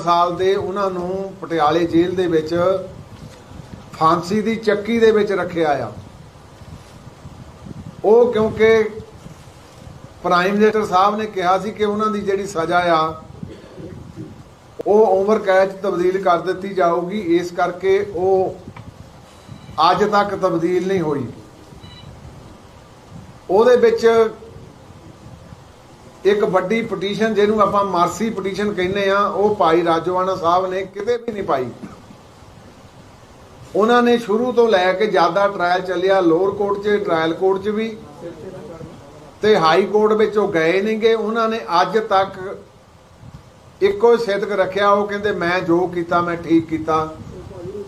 ਸਾਲ ਦੇ ਉਹਨਾਂ ਨੂੰ ਪਟਿਆਲੇ ਜੇਲ੍ਹ ਦੇ ਵਿੱਚ ਫਾਂਸੀ ਦੀ ਚੱਕੀ ਦੇ ਵਿੱਚ ਰੱਖਿਆ ਆ। ਉਹ ਕਿਉਂਕਿ ਪ੍ਰਾਈਮ ਮਿਨਿਸਟਰ ਸਾਹਿਬ ਨੇ ਕਿਹਾ ਸੀ ਕਿ ਉਹਨਾਂ ਦੀ ਜਿਹੜੀ ਸਜ਼ਾ ਆ, ਉਹ ਉਮਰ ਕੈਦ ਤਬਦੀਲ ਕਰ ਦਿੱਤੀ ਜਾਊਗੀ। ਇਸ ਕਰਕੇ ਉਹ ਅੱਜ ਤੱਕ ਤਬਦੀਲ ਨਹੀਂ ਹੋਈ। ਉਹਦੇ ਵਿੱਚ ਇੱਕ ਵੱਡੀ ਪਟੀਸ਼ਨ ਜਿਹਨੂੰ ਆਪਾਂ ਮਾਰਸੀ ਪਟੀਸ਼ਨ ਕਹਿੰਦੇ ਆ ਉਹ ਭਾਈ ਰਾਜਵਾਨਾ ਸਾਹਿਬ ਨੇ ਕਿਤੇ ਵੀ ਨਹੀਂ ਪਾਈ। ਉਹਨਾਂ ਨੇ ਸ਼ੁਰੂ ਤੋਂ ਲੈ ਕੇ ਜ਼ਿਆਦਾ ਟ੍ਰਾਇਲ ਚੱਲਿਆ ਲੋਅਰ ਕੋਰਟ 'ਚ ਟ੍ਰਾਇਲ ਕੋਰਟ 'ਚ ਵੀ। ਤੇ ਹਾਈ ਕੋਰਟ ਵਿੱਚ ਉਹ ਗਏ ਨਹੀਂਗੇ। ਉਹਨਾਂ ਨੇ ਅੱਜ ਤੱਕ ਇੱਕੋ ਹੀ ਸਿੱਧਕ ਰੱਖਿਆ। ਉਹ ਕਹਿੰਦੇ, ਮੈਂ ਜੋ ਕੀਤਾ, ਮੈਂ ਠੀਕ ਕੀਤਾ।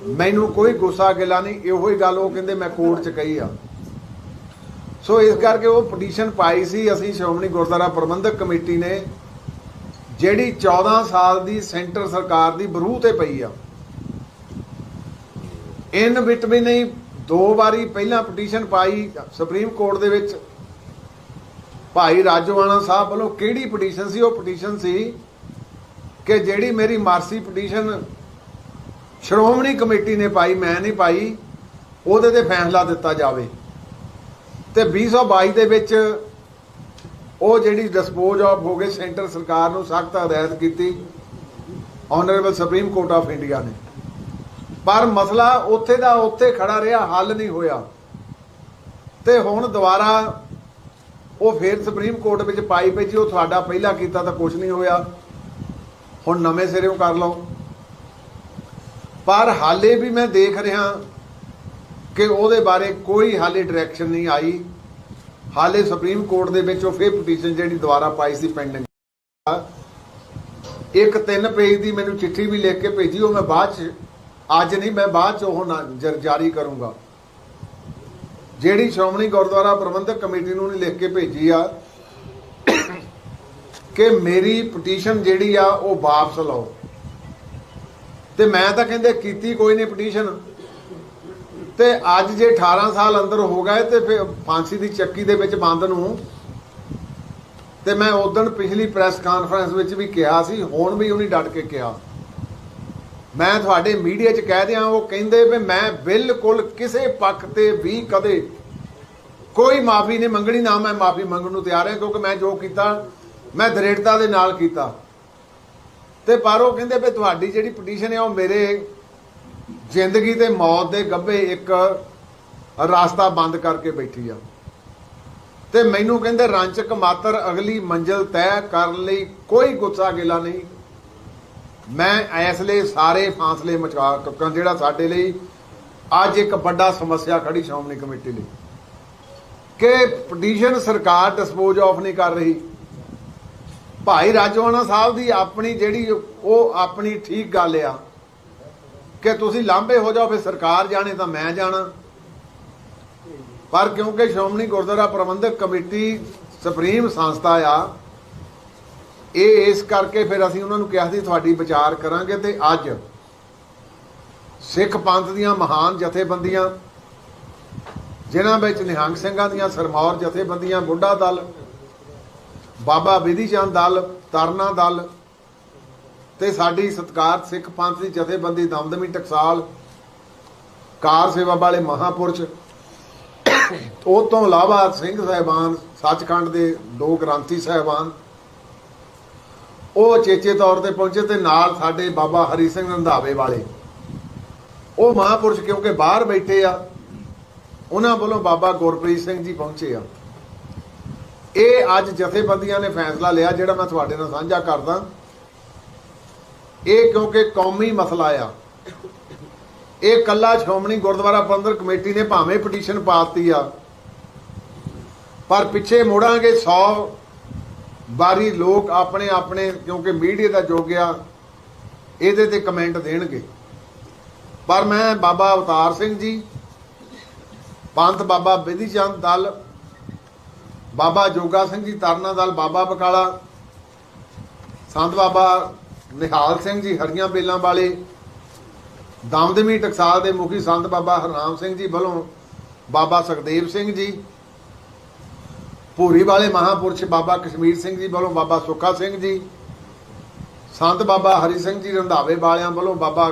ਮੈਨੂੰ ਕੋਈ ਗੁੱਸਾ ਗਿਲਾ ਨਹੀਂ। ਇਹੋ ਹੀ ਗੱਲ ਉਹ ਕਹਿੰਦੇ, ਮੈਂ ਕੋਰਟ 'ਚ ਕਹੀ ਆ। ਸੋ ਇਸ ਕਰਕੇ ਉਹ ਪਟੀਸ਼ਨ ਪਾਈ ਸੀ, ਅਸੀਂ ਸ਼੍ਰੋਮਣੀ ਗੁਰਦੁਆਰਾ ਪ੍ਰਬੰਧਕ ਕਮੇਟੀ ਨੇ, ਜਿਹੜੀ 14 ਸਾਲ ਦੀ ਸੈਂਟਰ ਸਰਕਾਰ ਦੀ ਬਰੂਹ ਤੇ ਪਈ ਆ। ਇਨ ਬਿਟ ਵੀ ਦੋ ਵਾਰੀ ਪਹਿਲਾਂ ਪਟੀਸ਼ਨ ਪਾਈ ਸੁਪਰੀਮ ਕੋਰਟ ਦੇ ਵਿੱਚ। ਭਾਈ ਰਾਜਵਾਨਾ ਸਾਹਿਬ ਵੱਲੋਂ ਕਿਹੜੀ ਪਟੀਸ਼ਨ ਸੀ? ਉਹ ਪਟੀਸ਼ਨ ਸੀ ਕਿ ਜਿਹੜੀ ਮੇਰੀ ਮਾਰਸੀ ਪਟੀਸ਼ਨ ਸ਼੍ਰੋਮਣੀ ਕਮੇਟੀ ਨੇ ਪਾਈ, ਮੈਂ ਨਹੀਂ ਪਾਈ, ਉਹਦੇ ਤੇ ਫੈਸਲਾ ਦਿੱਤਾ ਜਾਵੇ। ਤੇ 2022 ਦੇ ਵਿੱਚ ਉਹ ਜਿਹੜੀ ਡਿਸਪੋਜ਼ ਆਫ ਹੋ ਗਏ ਸੈਂਟਰ ਸਰਕਾਰ ਨੂੰ ਸਖਤ ਹਦਾਇਤ ਕੀਤੀ honourable supreme court of India ਨੇ। ਪਰ ਮਸਲਾ ਉੱਥੇ ਦਾ ਉੱਥੇ ਖੜਾ ਰਿਹਾ, ਹੱਲ ਨਹੀਂ ਹੋਇਆ। ਤੇ ਹੁਣ ਦੁਬਾਰਾ ਉਹ ਫੇਰ ਸੁਪਰੀਮ ਕੋਰਟ ਵਿੱਚ ਪਾਈ ਪਈ ਜੀ ਉਹ ਤੁਹਾਡਾ ਪਹਿਲਾਂ ਕੀਤਾ ਤਾਂ ਕੁਝ ਨਹੀਂ ਹੋਇਆ। ਹੁਣ ਨਵੇਂ ਸਿਰੋਂ ਕਰ ਲਓ। ਪਰ ਹਾਲੇ ਵੀ ਮੈਂ ਦੇਖ ਰਿਹਾ ਕਿ ਉਹਦੇ ਬਾਰੇ ਕੋਈ ਹਾਲੇ ਡਾਇਰੈਕਸ਼ਨ ਨਹੀਂ ਆਈ। ਹਾਲੇ ਸੁਪਰੀਮ ਕੋਰਟ ਦੇ ਵਿੱਚ ਉਹ ਫੇਰ ਪਟੀਸ਼ਨ ਜਿਹੜੀ ਦੁਬਾਰਾ ਪਾਈ ਸੀ ਪੈਂਡਿੰਗ ਇੱਕ ਤਿੰਨ ਪੇਜ ਦੀ ਮੈਨੂੰ ਚਿੱਠੀ ਵੀ ਲਿਖ ਕੇ ਭੇਜੀ, ਉਹ ਮੈਂ ਬਾਅਦ ਚ, ਅੱਜ ਨਹੀਂ, ਮੈਂ ਬਾਅਦ ਚ ਉਹ ਨਾ- ਜਾਰੀ ਕਰੂੰਗਾ। ਜਿਹੜੀ ਸ਼੍ਰੋਮਣੀ ਗੁਰਦੁਆਰਾ ਪ੍ਰਬੰਧਕ ਕਮੇਟੀ ਨੂੰ ਨੇ ਲਿਖ ਕੇ ਭੇਜੀ ਆ ਕਿ ਮੇਰੀ ਪਟੀਸ਼ਨ ਜਿਹੜੀ ਆ, ਉਹ ਵਾਪਸ ਲਓ। ਤੇ ਮੈਂ ਤਾਂ ਕਹਿੰਦੇ ਕੀਤੀ ਕੋਈ ਨਹੀਂ ਪਟੀਸ਼ਨ ਤੇ ਅੱਜ ਜੇ 18 ਸਾਲ ਅੰਦਰ ਹੋ ਗਏ ਤੇ ਫਿਰ ਫਾਂਸੀ ਦੀ ਚੱਕੀ ਦੇ ਵਿੱਚ ਬੰਦ ਨੂੰ। ਤੇ ਮੈਂ ਉਦੋਂ ਪਿਛਲੀ ਪ੍ਰੈਸ ਕਾਨਫਰੰਸ ਵਿੱਚ ਵੀ ਕਿਹਾ ਸੀ, ਹੁਣ ਵੀ ਉਹਨੇ ਡਟ ਕੇ ਕਿਹਾ। ਮੈਂ ਤੁਹਾਡੇ ਮੀਡੀਆ 'ਚ ਕਹਿ ਦਿਆਂ, ਉਹ ਕਹਿੰਦੇ ਵੀ ਮੈਂ ਬਿਲਕੁਲ ਕਿਸੇ ਪੱਖ ਤੇ ਵੀ ਕਦੇ ਕੋਈ ਮਾਫੀ ਨਹੀਂ ਮੰਗਣੀ, ਨਾ ਮੈਂ ਮਾਫੀ ਮੰਗਣ ਨੂੰ ਤਿਆਰ ਹਾਂ, ਕਿਉਂਕਿ ਮੈਂ ਜੋ ਕੀਤਾ, ਮੈਂ ਦ੍ਰਿੜਤਾ ਦੇ ਨਾਲ ਕੀਤਾ। ਤੇ ਪਰ ਉਹ ਕਹਿੰਦੇ ਵੀ ਤੁਹਾਡੀ ਜਿਹੜੀ ਪਟੀਸ਼ਨ ਹੈ ਉਹ ਮੇਰੇ ਜ਼ਿੰਦਗੀ ਤੇ ਮੌਤ ਦੇ ਗੱਭੇ ਇੱਕ ਰਾਸਤਾ ਬੰਦ ਕਰਕੇ ਬੈਠੀ ਆ। ਤੇ ਮੈਨੂੰ ਕਹਿੰਦੇ ਰਾਂਚਕ ਮਾਤਰ ਅਗਲੀ ਮੰਜ਼ਲ ਤੈਅ ਕਰਨ ਲਈ ਕੋਈ ਗੁੱਸਾ ਗਿਲਾ ਨਹੀਂ। ਮੈਂ ਇਸ ਲਈ ਸਾਰੇ ਫਾਸਲੇ ਮਚਾ ਕੱਕਾਂ ਜਿਹੜਾ ਸਾਡੇ ਲਈ ਅੱਜ ਇੱਕ ਵੱਡਾ ਸਮੱਸਿਆ ਖੜੀ ਸ਼੍ਰੋਮਣੀ ਕਮੇਟੀ ਲਈ। ਕਿ ਪਟੀਸ਼ਨ ਸਰਕਾਰ ਡਿਸਪੋਜ਼ ਆਫ ਨਹੀਂ ਕਰ ਰਹੀ। ਭਾਈ ਰਾਜਵਾਨਾ ਸਾਹਿਬ ਦੀ ਆਪਣੀ ਜਿਹੜੀ ਉਹ ਆਪਣੀ ਠੀਕ ਗੱਲ ਆ ਕਿ ਤੁਸੀਂ ਲਾਂਭੇ ਹੋ ਜਾਓ, ਫਿਰ ਸਰਕਾਰ ਜਾਣੇ ਤਾਂ ਮੈਂ ਜਾਣਾ। ਪਰ ਕਿਉਂਕਿ ਸ਼੍ਰੋਮਣੀ ਗੁਰਦੁਆਰਾ ਪ੍ਰਬੰਧਕ ਕਮੇਟੀ ਸੁਪਰੀਮ ਸੰਸਥਾ ਆ, ਇਹ ਇਸ ਕਰਕੇ ਫਿਰ ਅਸੀਂ ਉਹਨਾਂ ਨੂੰ ਕਿਹਾ ਸੀ, ਤੁਹਾਡੀ ਵਿਚਾਰ ਕਰਾਂਗੇ ਤੇ ਅੱਜ ਸਿੱਖ ਪੰਥ ਦੀਆਂ ਮਹਾਨ ਜਥੇਬੰਦੀਆਂ, ਜਿਨ੍ਹਾਂ ਵਿੱਚ ਨਿਹੰਗ ਸਿੰਘਾਂ ਦੀਆਂ ਸਰਮੌਰ ਜਥੇਬੰਦੀਆਂ ਬੁੱਢਾ ਦਲ, ਬਾਬਾ ਵਿਧੀ ਚੰਦ ਦਲ, ਤਰਨਾ ਦਲ ਤੇ ਸਾਡੀ ਸਤਕਾਰ ਸਿੱਖ ਪੰਥ ਦੀ ਜਥੇਬੰਦੀ ਦਮਦਮੀ ਟਕਸਾਲ ਕਾਰ ਸੇਵਾ ਵਾਲੇ ਮਹਾਪੁਰਸ਼, ਉਹ ਤੋਂ ਇਲਾਵਾ ਸਿੰਘ ਸਾਹਿਬਾਨ, ਸੱਚਖੰਡ ਦੇ ਦੋ ਗ੍ਰੰਥੀ ਸਾਹਿਬਾਨ, ਉਹ ਚੇਚੇ ਤੌਰ ਤੇ ਪਹੁੰਚੇ ਤੇ ਨਾਲ ਸਾਡੇ ਬਾਬਾ ਹਰੀ ਸਿੰਘ ਰੰਧਾਵੇ ਵਾਲੇ। ਉਹ ਮਹਾਪੁਰਸ਼ ਕਿਉਂਕਿ ਬਾਹਰ ਬੈਠੇ ਆ, ਉਹਨਾਂ ਵੱਲੋਂ ਬਾਬਾ ਗੁਰਪ੍ਰੀਤ ਸਿੰਘ ਜੀ ਪਹੁੰਚੇ ਆ। ਇਹ ਅੱਜ ਜਥੇਬੰਦੀਆਂ ਨੇ ਫੈਸਲਾ ਲਿਆ, ਜਿਹੜਾ ਮੈਂ ਤੁਹਾਡੇ ਨਾਲ ਸਾਂਝਾ ਕਰਦਾ। ਇਹ ਕਿਉਂਕਿ ਕੌਮੀ ਮਸਲਾ ਆ। ਇਹ ਕੱਲਾ ਸ਼੍ਰੋਮਣੀ ਗੁਰਦੁਆਰਾ ਪ੍ਰਬੰਧਕ ਕਮੇਟੀ ਨੇ ਭਾਵੇਂ ਪਟੀਸ਼ਨ ਪਾਤੀ ਆ। ਪਰ ਪਿੱਛੇ ਮੋੜਾਂਗੇ 100 ਵਾਰੀ ਲੋਕ ਆਪਣੇ ਆਪਣੇ, ਕਿਉਂਕਿ ਮੀਡੀਆ ਦਾ ਜੋਗ ਆ, ਇਹਦੇ ਤੇ ਕਮੈਂਟ ਦੇਣਗੇ। ਪਰ ਮੈਂ ਬਾਬਾ ਅਵਤਾਰ ਸਿੰਘ ਜੀ, ਪੰਥ ਬਾਬਾ ਬਿਧੀ ਚੰਦ ਦਲ, ਬਾਬਾ ਜੋਗਾ ਸਿੰਘ ਜੀ ਤਰਨਾ ਦਲ, ਬਾਬਾ ਬਕਾਲਾ, ਸੰਤ ਬਾਬਾ ਨਿਹਾਲ ਸਿੰਘ ਜੀ, ਹਰੀਆਂ ਬੇਲਾਂ ਵਾਲੇ ਦਮਦਮੀ ਟਕਸਾਲ ਦੇ ਮੁਖੀ ਸੰਤ ਬਾਬਾ ਹਰਨਾਮ ਸਿੰਘ ਜੀ ਵੱਲੋਂ ਬਾਬਾ ਸੁਖਦੇਵ ਸਿੰਘ ਜੀ, ਭੂਰੀ ਵਾਲੇ ਮਹਾਪੁਰਸ਼ ਬਾਬਾ ਕਸ਼ਮੀਰ ਸਿੰਘ ਜੀ ਵੱਲੋਂ ਬਾਬਾ ਸੁੱਖਾ ਸਿੰਘ ਜੀ, ਸੰਤ ਬਾਬਾ ਹਰੀ ਸਿੰਘ ਜੀ ਰੰਧਾਵੇ ਵਾਲਿਆਂ ਵੱਲੋਂ ਬਾਬਾ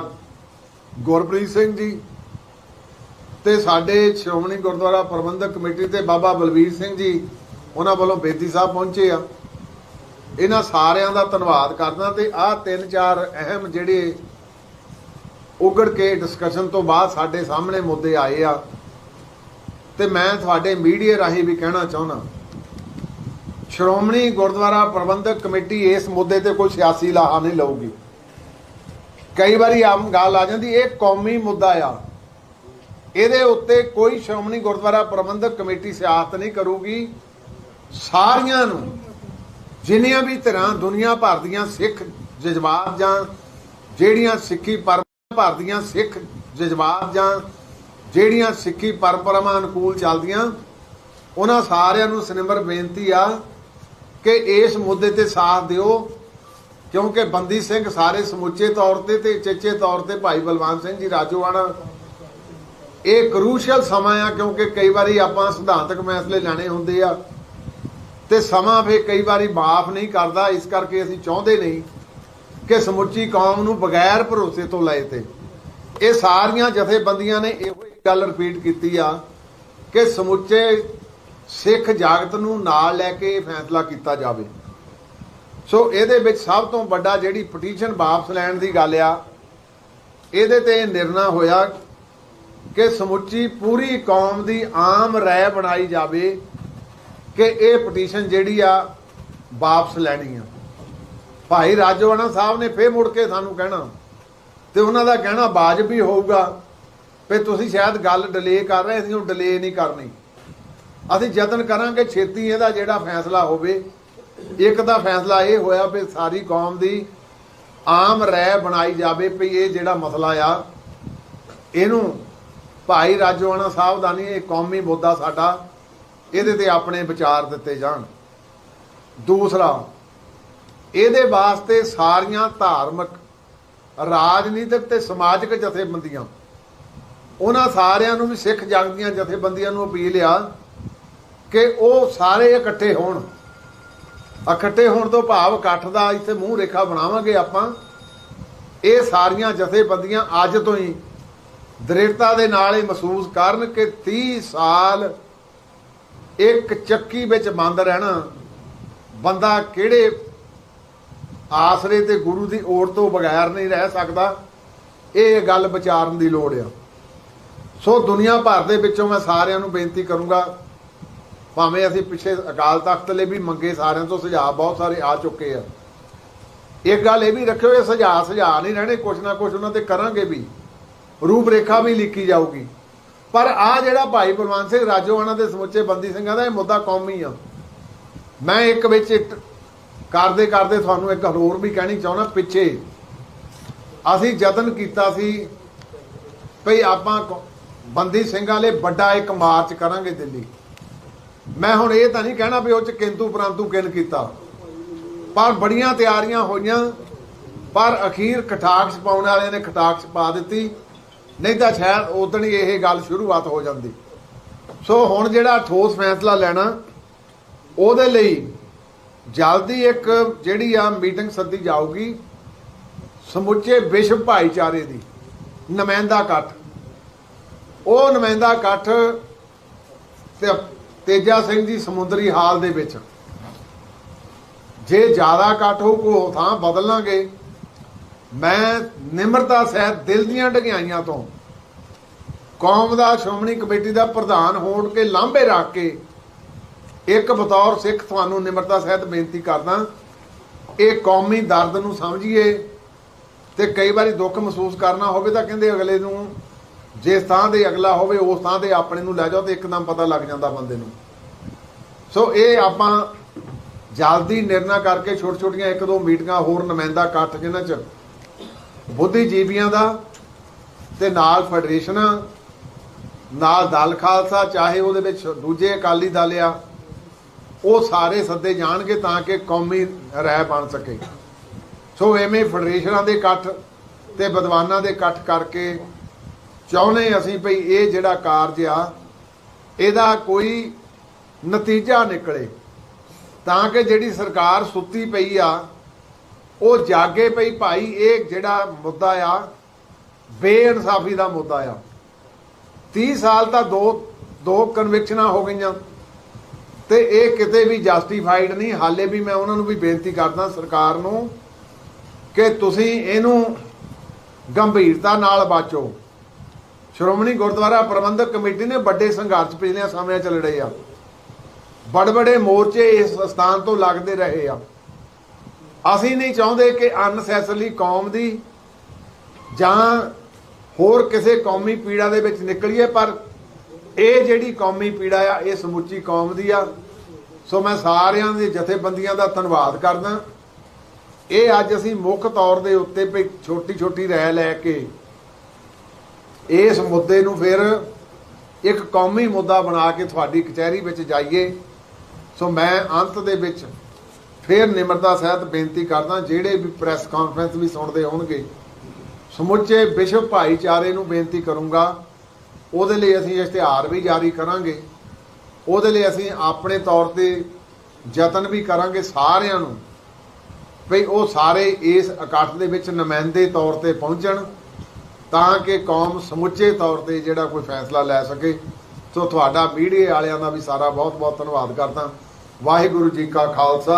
ਗੁਰਪ੍ਰੀਤ ਸਿੰਘ ਜੀ ਤੇ ਸਾਡੇ ਸ਼੍ਰੋਮਣੀ ਗੁਰਦੁਆਰਾ ਪ੍ਰਬੰਧਕ ਕਮੇਟੀ ਤੇ ਬਾਬਾ ਬਲਵੀਰ ਸਿੰਘ ਜੀ, ਉਹਨਾਂ ਵੱਲੋਂ ਬੇਦੀ ਸਾਹਿਬ ਪਹੁੰਚੇ ਆ। ਇਹਨਾਂ ਸਾਰਿਆਂ ਦਾ ਧੰਨਵਾਦ ਕਰਦਾ ਤੇ ਆਹ ਤਿੰਨ ਚਾਰ ਅਹਿਮ ਜਿਹੜੇ ਉਗੜ ਕੇ ਡਿਸਕਸ਼ਨ ਤੋਂ ਬਾਅਦ ਸਾਡੇ ਸਾਹਮਣੇ ਮੁੱਦੇ ਆਏ ਆ, ਤੇ ਮੈਂ ਤੁਹਾਡੇ ਮੀਡੀਆ ਰਾਹੀਂ ਵੀ ਕਹਿਣਾ ਚਾਹੁੰਦਾ। ਸ਼੍ਰੋਮਣੀ ਗੁਰਦੁਆਰਾ ਪ੍ਰਬੰਧਕ ਕਮੇਟੀ ਇਸ ਮੁੱਦੇ ਤੇ ਕੋਈ ਸਿਆਸੀ ਲਾਹਾ ਨਹੀਂ ਲਊਗੀ। ਕਈ ਵਾਰੀ ਆਮ ਗੱਲ ਆ ਜਾਂਦੀ, ਇਹ ਕੌਮੀ ਮੁੱਦਾ ਆ। ਇਹਦੇ ਉੱਤੇ ਕੋਈ ਸ਼੍ਰੋਮਣੀ ਗੁਰਦੁਆਰਾ ਪ੍ਰਬੰਧਕ ਕਮੇਟੀ ਸਿਆਸਤ ਨਹੀਂ ਕਰੂਗੀ। ਸਾਰੀਆਂ ਨੂੰ ਜਿੰਨੀਆਂ ਵੀ ਤਰ੍ਹਾਂ ਦੁਨੀਆ ਭਰ ਦੀਆਂ ਸਿੱਖ ਜਜ਼ਬਾਤ ਜਾਂ ਜਿਹੜੀਆਂ ਸਿੱਖੀ ਪਰੰਪਰਾ ਭਰ ਦੀਆਂ ਸਿੱਖ ਜਜ਼ਬਾਤ ਜਾਂ ਜਿਹੜੀਆਂ ਸਿੱਖੀ ਪਰੰਪਰਾਵਾਂ ਅਨੁਕੂਲ ਚੱਲਦੀਆਂ, ਉਹਨਾਂ ਸਾਰਿਆਂ ਨੂੰ ਸਨਿਮਰ ਬੇਨਤੀ ਆ ਕਿ ਇਸ ਮੁੱਦੇ ਤੇ ਸਾਥ ਦਿਓ, ਕਿਉਂਕਿ ਬੰਦੀ ਸਿੰਘ ਸਾਰੇ ਸਮੁੱਚੇ ਤੌਰ ਤੇ ਤੇ ਚੇਚੇ ਤੌਰ ਤੇ ਭਾਈ ਬਲਵੰਤ ਸਿੰਘ ਜੀ ਰਾਜੋਆਣਾ, ਇਹ ਕਰੂਸ਼ੀਅਲ ਸਮਾਂ ਆ ਕਿਉਂਕਿ ਕਈ ਵਾਰੀ ਆਪਾਂ ਸਿਧਾਂਤਕ ਫੈਸਲੇ ਲੈਣੇ ਹੁੰਦੇ ਆ। ਤੇ ਸਮਾਂ ਫੇ ਕਈ ਵਾਰੀ ਮਾਫ ਨਹੀਂ ਕਰਦਾ, ਇਸ ਕਰਕੇ ਅਸੀਂ ਚਾਹੁੰਦੇ ਨਹੀਂ ਕਿ ਸਮੁੱਚੀ ਕੌਮ ਨੂੰ ਬਗੈਰ ਭਰੋਸੇ ਤੋਂ ਲਏ ਤੇ। ਇਹ ਸਾਰੀਆਂ ਜਥੇਬੰਦੀਆਂ ਨੇ ਇਹੋ ਹੀ ਗੱਲ ਰਿਪੀਟ ਕੀਤੀ ਆ ਕਿ ਸਮੁੱਚੇ ਸਿੱਖ ਜਾਗਤ ਨੂੰ ਨਾਲ ਲੈ ਕੇ ਇਹ ਫੈਸਲਾ ਕੀਤਾ ਜਾਵੇ। ਸੋ ਇਹਦੇ ਵਿੱਚ ਸਭ ਤੋਂ ਵੱਡਾ ਜਿਹੜੀ ਪਟੀਸ਼ਨ ਵਾਪਸ ਲੈਣ ਦੀ ਗੱਲ ਆ, ਇਹਦੇ ਤੇ ਨਿਰਣਾ ਹੋਇਆ ਕਿ ਸਮੁੱਚੀ ਪੂਰੀ ਕੌਮ ਦੀ ਆਮ ਰਾਏ ਬਣਾਈ ਜਾਵੇ ਕਿ ਇਹ ਪਟੀਸ਼ਨ ਜਿਹੜੀ ਆ ਵਾਪਸ ਲੈਣੀ ਆ। ਭਾਈ ਰਾਜੋਆਣਾ ਸਾਹਿਬ ਨੇ ਫੇਰ ਮੁੜ ਕੇ ਸਾਨੂੰ ਕਹਿਣਾ ਤੇ ਉਹਨਾਂ ਦਾ ਕਹਿਣਾ ਬਾਜ ਵੀ ਹੋਊਗਾ ਵੀ ਤੁਸੀਂ ਸ਼ਾਇਦ ਗੱਲ ਡਿਲੇ ਕਰ ਰਹੇ ਸੀ, ਉਹ ਡਿਲੇ ਨਹੀਂ ਕਰਨੀ। ਅਸੀਂ ਯਤਨ ਕਰਾਂਗੇ ਛੇਤੀ ਇਹਦਾ ਜਿਹੜਾ ਫੈਸਲਾ ਹੋਵੇ, ਇੱਕ ਦਾ ਫੈਸਲਾ ਇਹ ਹੋਇਆ ਵੀ ਸਾਰੀ ਕੌਮ ਦੀ ਆਮ ਰਾਏ ਬਣਾਈ ਜਾਵੇ ਵੀ ਇਹ ਜਿਹੜਾ ਮਸਲਾ ਆ, ਇਹਨੂੰ ਭਾਈ ਰਾਜੋਆਣਾ ਸਾਹਿਬ ਦਾ ਨਹੀਂ, ਇਹ ਕੌਮੀ ਮੁੱਦਾ ਸਾਡਾ ਇਹਦੇ ਤੇ ਆਪਣੇ ਵਿਚਾਰ ਦਿੱਤੇ ਜਾਣ। ਦੂਸਰਾ, ਇਹਦੇ ਵਾਸਤੇ ਸਾਰੀਆਂ ਧਾਰਮਿਕ, ਰਾਜਨੀਤਿਕ ਤੇ ਸਮਾਜਿਕ ਜਥੇਬੰਦੀਆਂ, ਉਹਨਾਂ ਸਾਰਿਆਂ ਨੂੰ ਵੀ ਸਿੱਖ ਜਗਤ ਦੀਆਂ ਜਥੇਬੰਦੀਆਂ ਨੂੰ ਅਪੀਲ ਆ ਕਿ ਉਹ ਸਾਰੇ ਇਕੱਠੇ ਹੋਣ। ਇਕੱਠੇ ਹੋਣ ਤੋਂ ਭਾਵ ਇਕੱਠ ਦਾ ਇੱਥੇ ਮੂੰਹ ਰੇਖਾ ਬਣਾਵਾਂਗੇ ਆਪਾਂ। ਇਹ ਸਾਰੀਆਂ ਜਥੇਬੰਦੀਆਂ ਅੱਜ ਤੋਂ ਹੀ ਦ੍ਰਿੜਤਾ ਦੇ ਨਾਲ ਇਹ ਮਹਿਸੂਸ ਕਰਨ ਕਿ 30 ਸਾਲ ਇੱਕ ਚੱਕੀ ਵਿੱਚ ਬੰਦ ਰਹਿਣਾ, ਬੰਦਾ ਕਿਹੜੇ ਆਸਰੇ ਤੇ ਗੁਰੂ ਦੀ ਓਟ ਤੋਂ ਬਗੈਰ ਨਹੀਂ ਰਹਿ ਸਕਦਾ, ਇਹ ਗੱਲ ਵਿਚਾਰਨ ਦੀ ਲੋੜ ਆ। ਸੋ ਦੁਨੀਆ ਭਰ ਦੇ ਵਿੱਚੋਂ ਮੈਂ ਸਾਰਿਆਂ ਨੂੰ ਬੇਨਤੀ ਕਰੂੰਗਾ, ਭਾਵੇਂ ਅਸੀਂ ਪਿੱਛੇ ਅਕਾਲ ਤਖਤ ਲਈ ਵੀ ਮੰਗੇ, ਸਾਰਿਆਂ ਤੋਂ ਸੁਝਾਅ ਬਹੁਤ ਸਾਰੇ ਆ ਚੁੱਕੇ ਆ। ਇੱਕ ਗੱਲ ਇਹ ਵੀ ਰੱਖਿਓ, ਇਹ ਸੁਝਾਅ ਸੁਝਾਅ ਨਹੀਂ ਰਹਿਣੇ, ਕੁਛ ਨਾ ਕੁਛ ਉਹਨਾਂ ਤੇ ਕਰਾਂਗੇ ਵੀ। ਰੂਪ ਰੇਖਾ ਵੀ ਲਿਖੀ ਜਾਊਗੀ। ਪਰ ਆ ਜਿਹੜਾ ਭਾਈ ਬਲਵੰਤ ਸਿੰਘ ਰਾਜੋਆਣਾ ਦੇ ਸਮੁੱਚੇ ਬੰਦੀ ਸਿੰਘਾਂ ਦਾ ਇਹ ਮੁੱਦਾ ਕੌਮੀ ਆ। ਮੈਂ ਇੱਕ ਵਿੱਚ ਇੱਕ ਕਰਦੇ ਕਰਦੇ ਤੁਹਾਨੂੰ ਇੱਕ ਹੋਰ ਵੀ ਕਹਿਣੀ ਚਾਹੁੰਦਾ ਪਿੱਛੇ। ਅਸੀਂ ਯਤਨ ਕੀਤਾ ਸੀ ਭਈ ਆਪਾਂ ਬੰਦੀ ਸਿੰਘਾਂ ਲਈ ਵੱਡਾ ਇੱਕ ਮਾਰਚ ਕਰਾਂਗੇ ਦਿੱਲੀ। ਮੈਂ ਹੁਣ ਇਹ ਤਾਂ ਨਹੀਂ ਕਹਿਣਾ ਵੀ ਉਹ ਚ ਕਿੰਤੂ ਪਰੰਤੂ ਕਿਨ ਕੀਤਾ। ਪਰ ਬੜੀਆਂ ਤਿਆਰੀਆਂ ਹੋਈਆਂ, ਪਰ ਅਖੀਰ ਕਟਾਕਸ ਪਾਉਣ ਵਾਲਿਆਂ ਨੇ ਖਟਾਕਸ਼ ਪਾ ਦਿੱਤੀ। ਨਹੀਂ ਤਾਂ ਸ਼ਾਇਦ ਉਦੋਂ ਹੀ ਇਹ ਗੱਲ ਸ਼ੁਰੂਆਤ ਹੋ ਜਾਂਦੀ। ਸੋ ਹੁਣ ਜਿਹੜਾ ਠੋਸ ਫੈਸਲਾ ਲੈਣਾ, ਉਹਦੇ ਲਈ ਜਲਦੀ ਇੱਕ ਜਿਹੜੀ ਆ ਮੀਟਿੰਗ ਸੱਦੀ ਜਾਊਗੀ, ਸਮੁੱਚੇ ਵਿਸ਼ਵ ਭਾਈਚਾਰੇ ਦੀ, ਨੁਮਾਇੰਦਾ ਇਕੱਠ। ਉਹ ਨੁਮਾਇੰਦਾ ਇਕੱਠ ਤੇ ਤੇਜਾ ਸਿੰਘ ਜੀ ਸਮੁੰਦਰੀ ਹਾਲ ਦੇ ਵਿੱਚ। ਜੇ ਜ਼ਿਆਦਾ ਇਕੱਠ ਹੋਊ ਕੋ ਥਾਂ ਬਦਲਾਂਗੇ ਮੈਂ ਨਿਮਰਤਾ ਸਹਿਤ ਦਿਲ ਦੀਆਂ ਢਗਿਆਈਆਂ ਤੋਂ ਕੌਮ ਦਾ ਸ਼੍ਰੋਮਣੀ ਕਮੇਟੀ ਦਾ ਪ੍ਰਧਾਨ ਹੋਣ ਕੇ ਲਾਂਭੇ ਰੱਖ ਕੇ ਇੱਕ ਬਤੌਰ ਸਿੱਖ ਤੁਹਾਨੂੰ ਨਿਮਰਤਾ ਸਹਿਤ ਬੇਨਤੀ ਕਰਦਾ। ਇਹ ਕੌਮੀ ਦਰਦ ਨੂੰ ਸਮਝੀਏ ਤੇ ਕਈ ਵਾਰੀ ਦੁੱਖ ਮਹਿਸੂਸ ਕਰਨਾ ਹੋਵੇ ਤਾਂ ਕਹਿੰਦੇ ਅਗਲੇ ਨੂੰ ਜਿਸ ਥਾਂ ਦੇ ਅਗਲਾ ਹੋਵੇ, ਉਸ ਥਾਂ ਤੇ ਆਪਣੇ ਨੂੰ ਲੈ ਜਾਓ ਤੇ ਇੱਕਦਮ ਪਤਾ ਲੱਗ ਜਾਂਦਾ ਬੰਦੇ ਨੂੰ। ਸੋ ਇਹ ਆਪਾਂ ਜਲਦੀ ਨਿਰਣਾ ਕਰਕੇ ਛੋਟ ਛੋਟੀਆਂ ਇੱਕ ਦੋ ਮੀਟਿੰਗਾਂ ਹੋਰ ਨੁਮਾਇੰਦਾ ਇਕੱਠ ਜਿਹਨਾਂ ਚ ਬੁੱਧੀਜੀਵੀਆਂ ਦਾ ਤੇ ਨਾਲ ਫੈਡਰੇਸ਼ਨਾਂ, ਨਾਲ ਦਲ ਖਾਲਸਾ, ਚਾਹੇ ਉਹਦੇ ਵਿੱਚ ਦੂਜੇ ਅਕਾਲੀ ਦਲ ਆ, ਉਹ ਸਾਰੇ ਸੱਦੇ ਜਾਣਗੇ ਤਾਂ ਕਿ ਕੌਮੀ ਰਾਇ ਬਣ ਸਕੇ। ਸੋ ਐਵੇਂ ਫੈਡਰੇਸ਼ਨਾਂ ਦੇ ਇਕੱਠ ਤੇ ਵਿਦਵਾਨਾਂ ਦੇ ਇਕੱਠ ਕਰਕੇ ਚਾਹੁੰਦੇ ਅਸੀਂ ਭਈ ਇਹ ਜਿਹੜਾ ਕਾਰਜ ਆ, ਇਹਦਾ ਕੋਈ ਨਤੀਜਾ ਨਿਕਲੇ। ਤਾਂ ਕਿ ਜਿਹੜੀ ਸਰਕਾਰ ਸੁੱਤੀ ਪਈ ਆ ਉਹ ਜਾਗੇ ਪਈ ਭਾਈ, ਇਹ ਜਿਹੜਾ ਮੁੱਦਾ ਆ, ਬੇਇਨਸਾਫੀ ਦਾ ਮੁੱਦਾ ਆ। 30 ਸਾਲ ਤਾਂ ਦੋ ਦੋ ਕਨਵਿਕਸ਼ਨਾਂ ਹੋ ਗਈਆਂ ਤੇ ਇਹ ਕਿਤੇ ਵੀ ਜਸਟੀਫਾਈਡ ਨਹੀਂ। ਹਾਲੇ ਵੀ ਮੈਂ ਉਹਨਾਂ ਨੂੰ ਵੀ ਬੇਨਤੀ ਕਰਦਾ ਸਰਕਾਰ ਨੂੰ ਕਿ ਤੁਸੀਂ ਇਹਨੂੰ ਗੰਭੀਰਤਾ ਨਾਲ ਬਾਚੋ। ਸ਼੍ਰੋਮਣੀ ਗੁਰਦੁਆਰਾ ਪ੍ਰਬੰਧਕ ਕਮੇਟੀ ਨੇ ਵੱਡੇ ਸੰਘਰਸ਼ ਪਿਛਲੇ ਸਮਿਆਂ ਚ ਲੜੇ ਆ। ਬੜ ਬੜੇ ਮੋਰਚੇ ਇਸ ਸਥਾਨ ਤੋਂ ਲੱਗਦੇ ਰਹੇ ਆ। ਅਸੀਂ ਨਹੀਂ ਚਾਹੁੰਦੇ ਕਿ ਅਨਸੈਸਰਲੀ ਕੌਮ ਦੀ ਜਾਂ ਹੋਰ ਕਿਸੇ ਕੌਮੀ ਪੀੜਾ ਦੇ ਵਿੱਚ ਨਿਕਲੀਏ, ਪਰ ਇਹ ਜਿਹੜੀ ਕੌਮੀ ਪੀੜਾ ਆ, ਇਹ ਸਮੁੱਚੀ ਕੌਮ ਦੀ ਆ। ਸੋ ਮੈਂ ਸਾਰਿਆਂ ਦੇ ਜਥੇਬੰਦੀਆਂ ਦਾ ਧੰਨਵਾਦ ਕਰਦਾ। ਇਹ ਅੱਜ ਅਸੀਂ ਮੁੱਖ ਤੌਰ ਦੇ ਉੱਤੇ ਵੀ ਛੋਟੀ ਛੋਟੀ ਰਾਇ ਲੈ ਕੇ ਇਸ ਮੁੱਦੇ ਨੂੰ ਫਿਰ ਇੱਕ ਕੌਮੀ ਮੁੱਦਾ ਬਣਾ ਕੇ ਤੁਹਾਡੀ ਕਚਹਿਰੀ ਵਿੱਚ ਜਾਈਏ। ਸੋ ਮੈਂ ਅੰਤ ਦੇ ਵਿੱਚ ਫਿਰ ਨਿਮਰਤਾ ਸਹਿਤ ਬੇਨਤੀ ਕਰਦਾ, ਜਿਹੜੇ ਵੀ ਪ੍ਰੈਸ ਕਾਨਫਰੰਸ ਵੀ ਸੁਣਦੇ ਹੋਣਗੇ, ਸਮੁੱਚੇ ਵਿਸ਼ਵ ਭਾਈਚਾਰੇ ਨੂੰ ਬੇਨਤੀ ਕਰੂੰਗਾ, ਉਹਦੇ ਲਈ ਅਸੀਂ ਇਸ਼ਤਿਹਾਰ ਵੀ ਜਾਰੀ ਕਰਾਂਗੇ, ਉਹਦੇ ਲਈ ਅਸੀਂ ਆਪਣੇ ਤੌਰ ਤੇ ਯਤਨ ਵੀ ਕਰਾਂਗੇ ਸਾਰਿਆਂ ਨੂੰ, ਵੀ ਉਹ ਸਾਰੇ ਇਸ ਇਕੱਠ ਦੇ ਵਿੱਚ ਨੁਮਾਇੰਦੇ ਤੌਰ ਤੇ ਪਹੁੰਚਣ, ਤਾਂ ਕਿ ਕੌਮ ਸਮੁੱਚੇ ਤੌਰ ਤੇ ਜਿਹੜਾ ਕੋਈ ਫੈਸਲਾ ਲੈ ਸਕੇ। ਸੋ ਤੁਹਾਡਾ ਮੀਡੀਆ ਵਾਲਿਆਂ ਦਾ ਵੀ ਸਾਰਾ ਬਹੁਤ ਬਹੁਤ ਧੰਨਵਾਦ ਕਰਦਾ। ਵਾਹਿਗੁਰੂ ਜੀ ਕਾ ਖਾਲਸਾ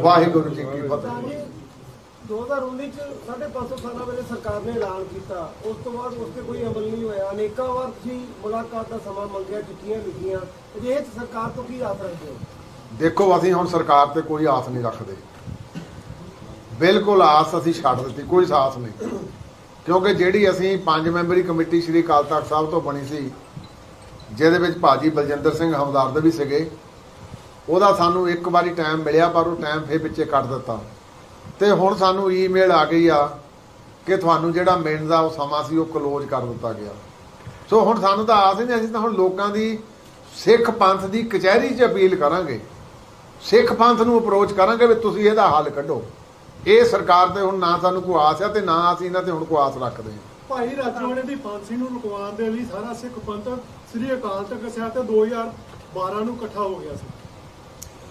ਵਾਹਿਗੁਰੂ ਜੀ ਕੀ ਫਤਿਹ। 2019 ਚ 550 ਸਾਲਾਂ ਵੇਲੇ ਸਰਕਾਰ ਨੇ ਐਲਾਨ ਕੀਤਾ। ਉਸ ਤੋਂ ਬਾਅਦ ਉਸ ਤੇ ਕੋਈ ਅਮਲ ਨਹੀਂ ਹੋਇਆ। ਅਨੇਕਾਂ ਵਾਰ ਤੁਸੀਂ ਮੁਲਾਕਾਤ ਦਾ ਸਮਾਂ ਮੰਗਿਆ ਚਿੱਠੀਆਂ ਲਿਖੀਆਂ। ਅਜਿਹੇ ਸਰਕਾਰ ਤੋਂ ਕੀ ਆਸ ਰੱਖਦੇ ਹੋ? ਦੇਖੋ ਅਸੀਂ ਹੁਣ ਸਰਕਾਰ ਤੇ ਕੋਈ ਆਸ ਨਹੀਂ ਰੱਖਦੇ। ਬਿਲਕੁਲ ਆਸ ਅਸੀਂ ਛੱਡ ਦਿੱਤੀ ਕੋਈ ਸਾਥ ਨਹੀਂ। ਕਿਉਂਕਿ ਜਿਹੜੀ ਅਸੀਂ ਪੰਜ ਮੈਂਬਰੀ ਕਮੇਟੀ ਸ਼੍ਰੀ ਅਕਾਲ ਤਖਤ ਸਾਹਿਬ ਤੋਂ ਬਣੀ ਸੀ ਜਿਹਦੇ ਵਿੱਚ ਭਾਜੀ ਬਲਜਿੰਦਰ ਸਿੰਘ ਹਮਦਰਦ ਵੀ ਸੀਗੇ ਉਹਦਾ ਸਾਨੂੰ ਇੱਕ ਵਾਰੀ ਟਾਈਮ ਮਿਲਿਆ, ਪਰ ਉਹ ਟਾਈਮ ਫੇਰ ਵਿੱਚੇ ਕੱਟ ਦਿੱਤਾ। ਤੇ ਹੁਣ ਸਾਨੂੰ ਈਮੇਲ ਆ ਗਈ ਆ ਕਿ ਤੁਹਾਨੂੰ ਜਿਹੜਾ ਮਿਲਣ ਦਾ ਉਹ ਸਮਾਂ ਸੀ, ਉਹ ਕਲੋਜ਼ ਕਰ ਦਿੱਤਾ ਗਿਆ। ਸੋ ਹੁਣ ਸਾਨੂੰ ਤਾਂ ਆਸ ਹੀ ਨਹੀਂ, ਅਸੀਂ ਤਾਂ ਹੁਣ ਲੋਕਾਂ ਦੀ ਸਿੱਖ ਪੰਥ ਦੀ ਕਚਹਿਰੀ 'ਚ ਅਪੀਲ ਕਰਾਂਗੇ। ਸਿੱਖ ਪੰਥ ਨੂੰ ਅਪਰੋਚ ਕਰਾਂਗੇ ਵੀ ਤੁਸੀਂ ਇਹਦਾ ਹੱਲ ਕੱਢੋ। ਇਹ ਸਰਕਾਰ ਤੇ ਹੁਣ ਨਾ ਸਾਨੂੰ ਕੋਈ ਆਸ ਆ ਤੇ ਨਾ ਅਸੀਂ ਇਹਨਾਂ ਤੇ ਹੁਣ ਕੋਈ ਆਸ ਰੱਖਦੇ ਹਾਂ। ਭਾਈ ਰਾਜਵਾੜੇ ਦੀ ਫਾਂਸੀ ਨੂੰ ਰੁਕਵਾਉਣ ਦੇ ਲਈ ਸਾਰਾ ਸਿੱਖ ਪੰਥ ਸ੍ਰੀ ਅਕਾਲ ਤਖਤ ਸਾਹਿਬ ਤੇ 2012 ਨੂੰ ਇਕੱਠਾ ਹੋ ਗਿਆ ਸੀ।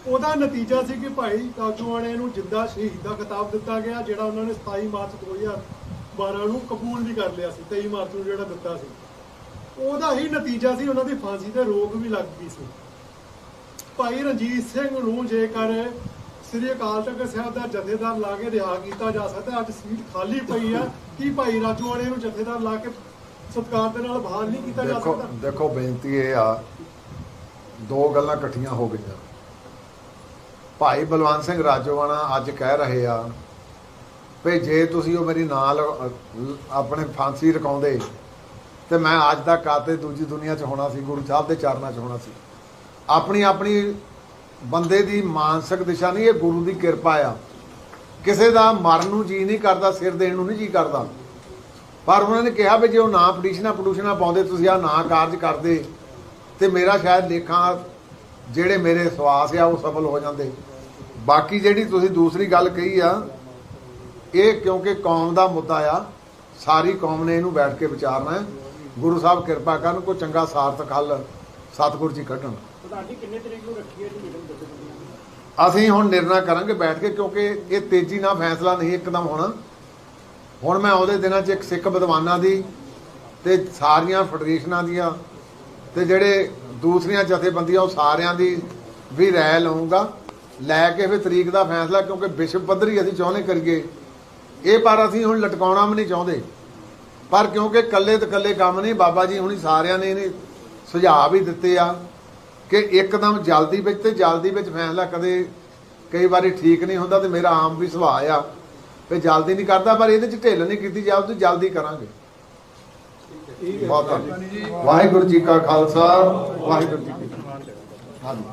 ਉਹਦਾ ਨਤੀਜਾ ਸੀ ਕਿ ਭਾਈ ਰਾਜਵਾੜੇ ਨੂੰ ਜਿੰਦਾ ਸ਼ਹੀਦ ਦਾ ਖਿਤਾਬ ਦਿੱਤਾ ਗਿਆ ਜਿਹੜਾ ਉਹਨਾਂ ਨੇ 27 ਮਾਰਚ 2012 ਨੂੰ ਕਬੂਲ ਵੀ ਕਰ ਲਿਆ ਸੀ 23 ਮਾਰਚ ਨੂੰ ਜਿਹੜਾ ਦਿੱਤਾ ਸੀ। ਉਹਦਾ ਹੀ ਨਤੀਜਾ ਸੀ ਉਹਨਾਂ ਦੀ ਫਾਂਸੀ ਤੇ ਰੋਕ ਵੀ ਲੱਗ ਗਈ ਸੀ। ਭਾਈ ਰਣਜੀਤ ਸਿੰਘ ਨੂੰ ਜੇਕਰ ਸ੍ਰੀ ਅਕਾਲ ਤਖਤ ਸਾਹਿਬ ਦਾ ਜਥੇਦਾਰ ਲਾ ਕੇ ਰਿਹਾ ਕੀਤਾ ਜਾ ਸਕਦਾ ਅੱਜ ਸੀਟ ਖਾਲੀ ਪਈ ਆ ਕੀ ਭਾਈ ਰਾਜੂ ਵਾਲੇ ਨੂੰ ਜਥੇਦਾਰ ਲਾ ਕੇ ਸਤਕਾਰ ਦੇ ਨਾਲ ਬਹਾਲ ਨਹੀਂ ਕੀਤਾ ਜਾ ਸਕਦਾ? ਦੇਖੋ ਬੇਨਤੀ ਇਹ ਆ ਦੋ ਗੱਲਾਂ ਇਕੱਠੀਆਂ ਹੋ ਗਈਆਂ। ਭਾਈ ਬਲਵੰਤ ਸਿੰਘ ਰਾਜੋਵਾਣਾ ਅੱਜ ਕਹਿ ਰਹੇ ਆ ਵੀ ਜੇ ਤੁਸੀਂ ਉਹ ਮੇਰੀ ਨਾਲ ਆਪਣੇ ਫਾਂਸੀ ਰਕਾਉਂਦੇ, ਤੇ ਮੈਂ ਅੱਜ ਦਾ ਕਾਤੇ ਦੂਜੀ ਦੁਨੀਆ 'ਚ ਹੋਣਾ ਸੀ, ਗੁਰੂ ਸਾਹਿਬ ਦੇ ਚਰਨਾਂ 'ਚ ਹੋਣਾ ਸੀ। ਆਪਣੀ ਆਪਣੀ ਬੰਦੇ ਦੀ ਮਾਨਸਿਕ ਦਿਸ਼ਾ ਨਹੀਂ, ਇਹ ਗੁਰੂ ਦੀ ਕਿਰਪਾ ਆ। ਕਿਸੇ ਦਾ ਮਰਨ ਨੂੰ ਜੀ ਨਹੀਂ ਕਰਦਾ, ਸਿਰ ਦੇਣ ਨੂੰ ਨਹੀਂ ਜੀ ਕਰਦਾ। ਪਰ ਉਹਨਾਂ ਨੇ ਕਿਹਾ ਵੀ ਜੇ ਉਹ ਨਾ ਪਟੀਸ਼ਨਾਂ ਪਟੂਸ਼ਨਾਂ ਪਾਉਂਦੇ, ਤੁਸੀਂ ਆ ਨਾ ਕਾਰਜ ਕਰਦੇ, ਤੇ ਮੇਰਾ ਸ਼ਾਇਦ ਲੇਖਾਂ ਜਿਹੜੇ ਮੇਰੇ ਸਵਾਸ ਆ, ਉਹ ਸਫਲ ਹੋ ਜਾਂਦੇ। ਬਾਕੀ ਜਿਹੜੀ ਤੁਸੀਂ ਦੂਸਰੀ ਗੱਲ ਕਹੀ ਆ ਇਹ ਕਿਉਂਕਿ ਕੌਮ ਦਾ ਮੁੱਦਾ ਆ ਸਾਰੀ ਕੌਮ ਨੇ ਇਹਨੂੰ ਬੈਠ ਕੇ ਵਿਚਾਰਨਾ ਹੈ। ਗੁਰੂ ਸਾਹਿਬ ਕਿਰਪਾ ਕਰਨ ਕੋਈ ਚੰਗਾ ਸਾਰਥਕ ਹੱਲ ਸਤਿਗੁਰੂ ਜੀ ਕੱਢਣ। ਤੁਹਾਡੀ ਕਿੰਨੇ ਤਰੀਕ ਨੂੰ ਰੱਖੀ ਹੈ ਜੀ ਮੀਟਿੰਗ ਅਸੀਂ ਹੁਣ ਨਿਰਣਾ ਕਰਾਂਗੇ ਬੈਠ ਕੇ ਕਿਉਂਕਿ ਇਹ ਤੇਜ਼ੀ ਨਾਲ ਫੈਸਲਾ ਨਹੀਂ ਇੱਕਦਮ ਹੋਣਾ। ਹੁਣ ਮੈਂ ਉਹਦੇ ਦਿਨਾਂ 'ਚ ਇੱਕ ਸਿੱਖ ਵਿਦਵਾਨਾਂ ਦੀ ਤੇ ਸਾਰੀਆਂ ਫੈਡਰੇਸ਼ਨਾਂ ਦੀਆਂ ਤੇ ਜਿਹੜੇ ਦੂਸਰੀਆਂ ਜਥੇਬੰਦੀਆਂ ਉਹ ਸਾਰਿਆਂ ਦੀ ਵੀ ਰਾਏ ਲਵਾਂਗਾ ਲੈ ਕੇ ਫਿਰ ਤਰੀਕ ਦਾ ਫੈਸਲਾ, ਕਿਉਂਕਿ ਵਿਸ਼ਵ ਪੱਧਰੀ ਅਸੀਂ ਚਾਹੁੰਦੇ ਕਰੀਏ। ਇਹ ਪਰ ਅਸੀਂ ਹੁਣ ਲਟਕਾਉਣਾ ਵੀ ਨਹੀਂ ਚਾਹੁੰਦੇ। ਪਰ ਕਿਉਂਕਿ ਕੱਲੇ ਤੇ ਕੱਲੇ ਕੰਮ ਨਹੀਂ, ਬਾਬਾ ਜੀ ਹੁਣੀ ਸਾਰਿਆਂ ਨੇ ਇਹਨੇ ਸੁਝਾਅ ਵੀ ਦਿੱਤੇ ਆ ਕਿ ਇੱਕਦਮ ਜਲਦੀ ਵਿੱਚ ਤੇ ਜਲਦੀ ਵਿੱਚ ਫੈਸਲਾ ਕਦੇ ਕਈ ਵਾਰੀ ਠੀਕ ਨਹੀਂ ਹੁੰਦਾ ਤੇ ਮੇਰਾ ਆਮ ਵੀ ਸੁਭਾਅ ਆ ਤੇ ਜਲਦੀ ਨਹੀਂ ਕਰਦਾ, ਪਰ ਇਹਦੇ ਚ ਢਿੱਲ ਨਹੀਂ ਕੀਤੀ ਜਾਵੇ ਤੇ ਜਲਦੀ ਕਰਾਂਗੇ। ਬਹੁਤ ਧੰਨਵਾਦ। ਵਾਹਿਗੁਰੂ ਜੀ ਕਾ ਖਾਲਸਾ, ਵਾਹਿਗੁਰੂ ਜੀ ਕੀ ਫਤਿਹ। ਹਾਂਜੀ।